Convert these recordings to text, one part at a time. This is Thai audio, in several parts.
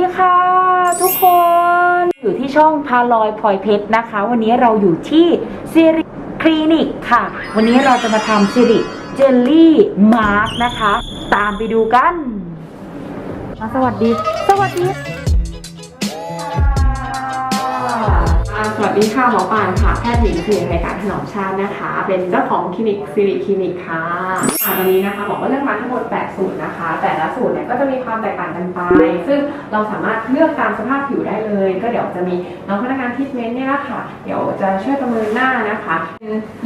ดีค่ะ ทุกคน อยู่ที่ช่องพาลอยพลอยเพชรนะคะ วันนี้เราอยู่ที่ซิริคลินิกค่ะ วันนี้เราจะมาทำซิริเจลลี่มาร์กนะคะ ตามไปดูกัน มาสวัสดี สวัสดี ดีค่ะหมอปานค่ะแพทย์หญิงสิริในการถนอมชาตินะคะ เป็นเจ้าของคลินิกสิริคลินิกค่ะค่ะวันนี้นะคะบอกว่าเลือกมาทั้งหมด 8 สูตรนะคะ แต่ละสูตรเนี่ยก็จะมีความแตกต่างกันไป ซึ่งเราสามารถเลือกตามสภาพผิวได้เลย ก็เดี๋ยวจะมีน้องพนักงานทิทเมนต์เนี่ยละค่ะ เดี๋ยวจะช่วยประเมินหน้านะคะ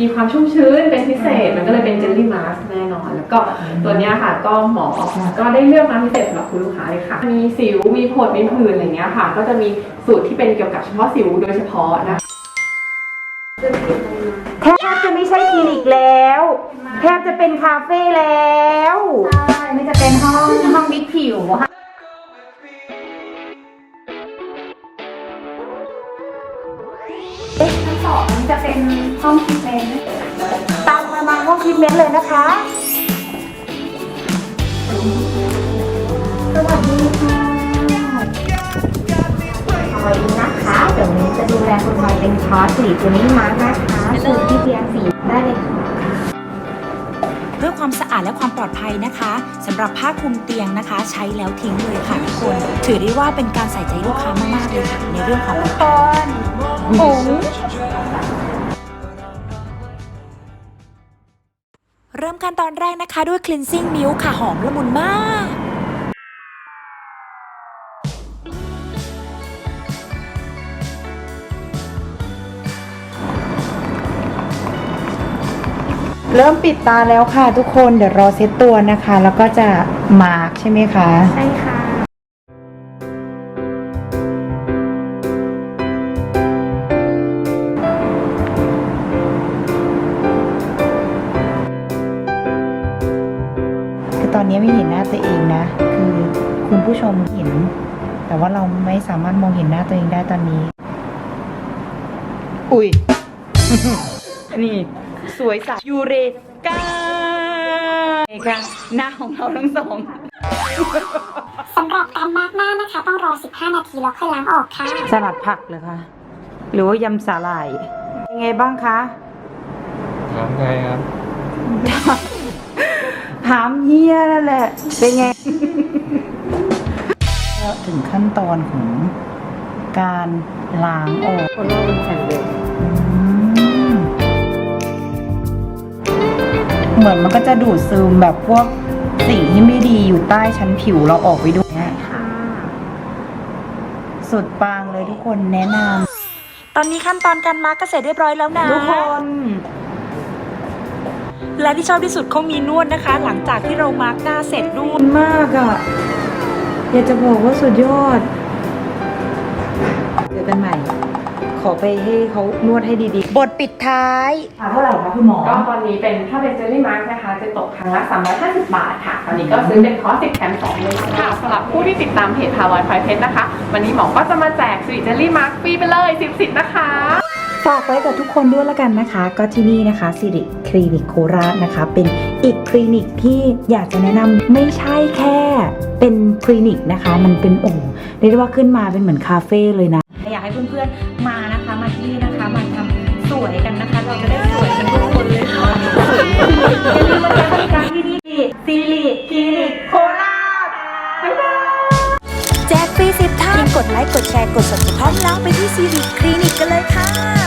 มีความชุ่มชื้นเป็นพิเศษมันก็เลยเป็นเจลลี่มาสแน่นอน แล้วก็ตัวเนี้ยค่ะก็หมอก็ได้เลือกมาพิเศษสำหรับคุณลูกค้าเลยค่ะ มีสิวมีผดมีผื่นอะไรเงี้ยค่ะ ก็จะมีสูตรที่เป็นเกี่ยวกับเฉพาะสิวโดยเฉพาะนะคะ แทบจะไม่ใช่คลินิกแล้ว แทบจะเป็นคาเฟ่แล้วใช่ไม่จะเป็นห้องห้องบิ๊กผิวค่ะชั้นสองจะเป็นห้องคิดเมนต์ตามมามาห้องทรีทเมนต์เลยนะคะสวัสดีค่ะคอยนะคะเดี๋ ยวนี้จะดูแลคนไทยเป็นคอร์สสีตัวนี้มาร์กนะคะสูตรที่เพียงสีได้เลยค่ะเพื่อความสะอาดและความปลอดภัยนะคะสำหรับผ้าคลุมเตียงนะคะ ใช้แล้วทิ้งเลยค่ะทุกคน ถือได้ว่าเป็นการใส่ใจลูกค้ามากๆเลยค่ะในเรื่องของตอนผงเริ่มขั้นตอนแรกนะคะด้วย cleansing milk ค่ะหอมละมุนมาก เริ่มปิดตาแล้วค่ะทุกคนเดี๋ยวรอเซตตัวนะคะ แล้วก็จะมาร์กใช่ไหมคะ ใช่ค่ะคือตอนนี้ไม่เห็นหน้าตัวเองนะ คือคุณผู้ชมเห็น แต่ว่าเราไม่สามารถมองเห็นหน้าตัวเองได้ตอนนี้ อุ้ย นี่ สวยสัยูเรกาค่ะหน้าของเราทั้งสอง สำหรับการมาร์กหน้านะคะ ต้องรอ 15 นาทีแล้วค่อยล้างออกค่ะ สลัดผักเหรอคะ หรือว่ายำสาหร่ายยังไงบ้างคะ ถามใครครับ ถามเฮียนั่นแหละ เป็นไงก็ถึงขั้นตอนของการล้างออกคนเราเป็นแผ่นเด็ก เหมือนมันก็จะดูดซึมแบบพวกสิ่งที่ไม่ดีอยู่ใต้ชั้นผิวเราออกไปด้วยเนี่ยค่ะสุดปังเลยทุกคนแนะนตอนนี้ขั้นตอนการมาร์กก็เสร็จเรียบร้อยแล้วนะำทุกคนและที่ชอบที่สุดเขามีนวดนะคะ หลังจากที่เรามาร์กหน้าเสร็จด้ขวอบยคุณมากอะอยากจะบอกว่าสุดยอด เจอกันใหม่ ขอไปให้เขานวดให้ดีๆ บทปิดท้ายเท่าไหร่คะคุณหมอ ก็ตอนนี้เป็นถ้าเป็นเจลลี่มาร์กนะคะ จะตกครั้งละ 350 บาทค่ะ ตอนนี้ก็ซื้อเป็นคอร์ส10แถม2เลยค่ะสำหรับผู้ที่ติดตามเพจพาลอยพลอยเพชรนะคะ วันนี้หมอก็จะมาแจกสวีทเจลลี่มาร์กฟรีไปเลย10สิทธิ์นะคะ ฝากไว้กับทุกคนด้วยละกันนะคะ ก็ที่นี่นะคะสิริคลินิกโคราชนะคะ เป็นอีกคลินิกที่อยากจะแนะนำไม่ใช่แค่เป็นคลินิกนะคะ มันเป็นโอ่งเรียกได้ว่าขึ้นมาเป็นเหมือนคาเฟ่เลยนะ อยากให้เพื่อนๆ มานะคะมาที่นี่นะคะมาทำสวยกันนะคะ เราจะได้สวยกันทุกคนเลยค่ะอย่าลืมมาใช้บริการที่นี่ซิลิคลินิกโคราชบ๊ายบายแจกฟรีสิบท่านกดไลค์กดแชร์กด subscribe พร้อมล้วไปที่ซีรีคลินิกกันเลยค่ะ